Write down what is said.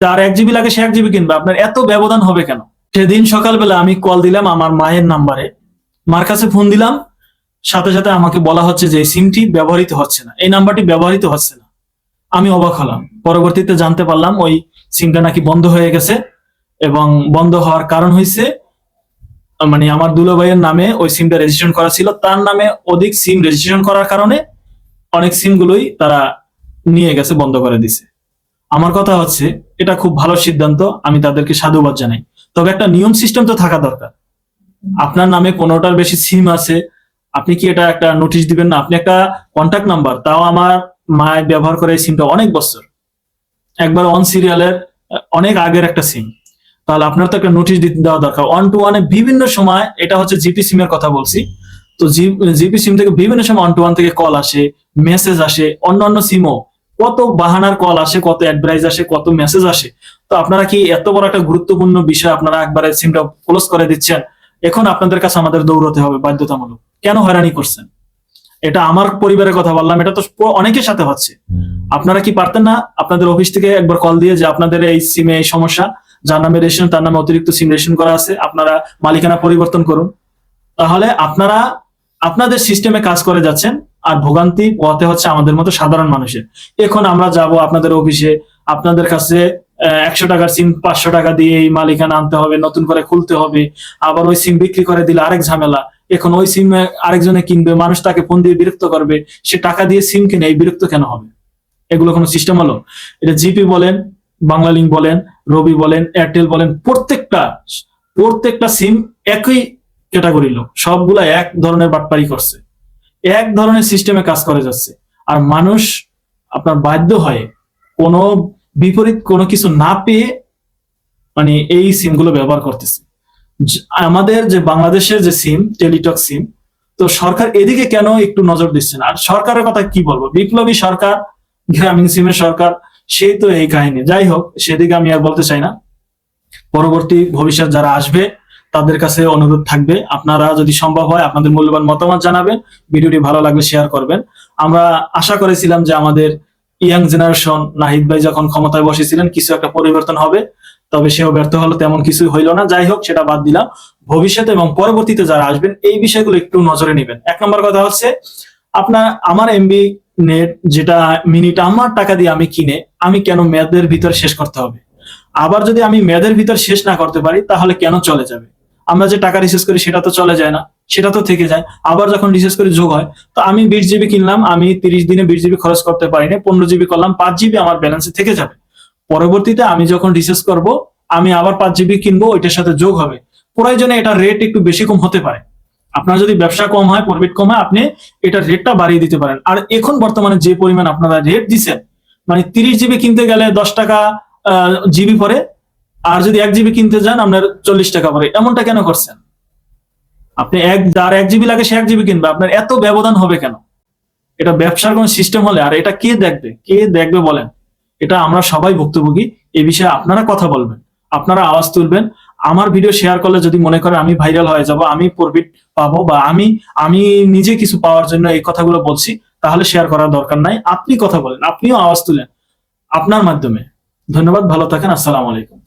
তার এক জিবি লাগে সে এক জিবি কিনবে। আপনার এত ব্যবধান হবে কেন? সেদিন সকালবেলা আমি কল দিলাম আমার মায়ের নাম্বারে মার কাছে ফোন দিলাম। সাথে সাথে আমাকে বলা হচ্ছে যে সিমটি ব্যবহৃত হচ্ছে না। এই নাম্বারটি ব্যবহৃত হচ্ছে না। আমি অবাক হলাম। পরবর্তীতে জানতে পারলাম ওই সিমটা নাকি বন্ধ হয়ে গেছে এবং বন্ধ হওয়ার কারণ হয়েছে মানে আমার দুলো ভাইয়ের নামে ওই সিমটা রেজিস্ট্রেশন করা ছিল। তার নামে অধিক সিম রেজিস্ট্রেশন করার কারণে অনেক সিম গুলোই তারা নিয়ে গেছে, বন্ধ করে দিছে। আমার কথা হচ্ছে, এটা খুব ভালো সিদ্ধান্ত, আমি তাদেরকে সাধুবাদ জানাই। তবে একটা নিয়ম সিস্টেম তো থাকা দরকার। আপনার নামে পনেরোটার বেশি সিম আছে, আপনি কি এটা একটা নোটিশ দিবেন না? আপনি একটা কন্ট্যাক্ট নাম্বার তাও আমার মায় ব্যবহার করে এই সিমটা অনেক বছর। একবার অন সিরিয়ালের অনেক আগের একটা সিম তাহলে আপনার তো একটা নোটিশ দেওয়া দরকার। ওয়ান টু ওয়ানে বিভিন্ন সময়, এটা হচ্ছে জিপি সিমের কথা বলছি। তো জিপি সিম থেকে বিভিন্ন সময় ওয়ান টু ওয়ান থেকে কল আসে মেসেজ আসে, অন্যান্য সিমও কত বাহানার কল আসে, কত অ্যাডভাইস আসে, কত মেসেজ আসে। তো আপনারা কি এত বড় একটা গুরুত্বপূর্ণ বিষয় আপনারা একবারে সিমটা ক্লোজ করে দিচ্ছেন? এখন আপনাদের কাছে আমাদের দৌড়তে হবে বাধ্যতামূলক। কেন হয়রানি করছেন? এটা আমার পরিবারের কথা বললাম, এটা তো অনেকের সাথে হচ্ছে। আপনারা কি পারতেন না আপনাদের অফিস থেকে একবার কল দিয়ে যে আপনাদের এই সিমে এই সমস্যা, যার নামে রেশন তার নামে অতিরিক্ত সিম রেশন করা আছে, আপনারা মালিকানা পরিবর্তন করুন। তাহলে আপনারা আপনাদের সিস্টেমে কাজ করে যাচ্ছেন আর ভোগান্তি পোহাতে হচ্ছে আমাদের মতো সাধারণ মানুষের। এখন আমরা যাব আপনাদের অফিসে আপনাদের কাছে একশো টাকার সিম পাঁচশো টাকা দিয়ে এই মালিকানা আনতে হবে, নতুন করে খুলতে হবে, আবার ওই সিম বিক্রি করে দিলে আরেক ঝামেলা। এখন ওই সিম আরেকজনে কিনবে, মানুষ তাকে ফোন দিয়ে বিরক্ত করবে, সে টাকা দিয়ে সিম কিনে, এই বিরক্ত কেন হবে? এগুলো কোনো সিস্টেম হলো? এটা জিপি বলেন, বাংলা লিঙ্ক বলেন, রবি বলেন এয়ারটেল বলেন, প্রত্যেকটা প্রত্যেকটা সিম একই ক্যাটাগরি লোক। সবগুলা এক ধরনের বাটপারি করছে। এক ধরনের সিস্টেমে কাজ করে যাচ্ছে। আর মানুষ আপনার বাধ্য হয়ে কোনো বিপরীত কোনো কিছু না পেয়ে মানে এই সিমগুলো ব্যবহার করতেছে। আমাদের যে বাংলাদেশের যে সিম টেলিটক সিম তো সরকার এদিকে কেন একটু নজর দিচ্ছে না? আর সরকারের কথা কি বলব? বিপ্লবী সরকার, গ্রামীণ সিমের সরকার সেই তো এই কাহিনী। যাই হোক, সেদিকে আমি আর বলতে চাই না। পরবর্তী ভবিষ্যৎ যারা আসবে তাদের কাছে অনুরোধ থাকবে। আপনারা যদি সম্ভব হয় আপনাদের মূল্যবান মতামত জানাবেন, ভিডিওটি ভালো লাগলে শেয়ার করবেন। আমরা আশা করেছিলাম যে আমাদের ইয়াং জেনারেশন নাহিদ ভাই যখন ক্ষমতায় বসেছিলেন, কিছু একটা পরিবর্তন হবে, তবে সেও ব্যর্থ হলো, তেমন কিছুই হইল না। যাই হোক, সেটা বাদ দিলাম। ভবিষ্যতে এবং পরবর্তীতে যারা আসবেন, এই বিষয়গুলো একটু নজরে নেবেন। এক নম্বর কথা হচ্ছে, আপনার, আমার এমবি নেট যেটা মিনিট আমার টাকা দিয়ে আমি কিনে, আমি কেন মেয়াদের ভিতর শেষ করতে হবে? আবার যদি আমি মেয়াদের ভিতর শেষ না করতে পারি, তাহলে কেন চলে যাবে? আমরা যে টাকা রিচার্জ করি সেটা তো চলে যায় না, সেটা তো থেকে যায়। আবার যখন রিচার্জ করে যোগ হয়, তো আমি বিশ জিবি কিনলাম, আমি তিরিশ দিনে বিশ জিবি খরচ করতে পারিনি, পনেরো জিবি করলাম, পাঁচ জিবি আমার ব্যালেন্সে থেকে যাবে। পরবর্তীতে আমি যখন রিচার্জ করব, আমি আবার পাঁচ জিবি কিনবো, ওইটার সাথে যোগ হবে। প্রয়োজনে এটা রেট একটু বেশি কম হতে পারে। আপনার যদি ব্যবসা কম হয় প্রফিট কম হয়, আপনি এটা রেটটা বাড়িয়ে দিতে পারেন। আর এখন বর্তমানে যে পরিমাণ আপনারা রেট দিচ্ছেন মানে তিরিশ জিবি কিনতে গেলে দশ টাকা জিবি পরে আর যদি এক জিবি কিনতে যান, আপনার চল্লিশ টাকা পরে। এমনটা কেন করছেন? আপনি এক, যার এক জিবি লাগে, সে এক জিবি কিনবে। আপনার এত ব্যবধান হবে কেন? এটা ব্যবসার কোন সিস্টেম হলে, আর এটা কে দেখবে? কে দেখবে বলেন? এটা আমরা সবাই ভুক্তভোগী। এ বিষয়ে আপনারা কথা বলবেন। আপনারা আওয়াজ তুলবেন। আমার ভিডিও শেয়ার করলে যদি মনে করেন আমি ভাইরাল হয়ে যাব, আমি প্রফিট পাবো বা আমি আমি নিজে কিছু পাওয়ার জন্য এই কথাগুলো বলছি, তাহলে শেয়ার করার দরকার নাই। আপনি কথা বলেন, আপনিও আওয়াজ তুলেন। আপনার মাধ্যমে। ধন্যবাদ, ভালো থাকেন, আসসালামু আলাইকুম।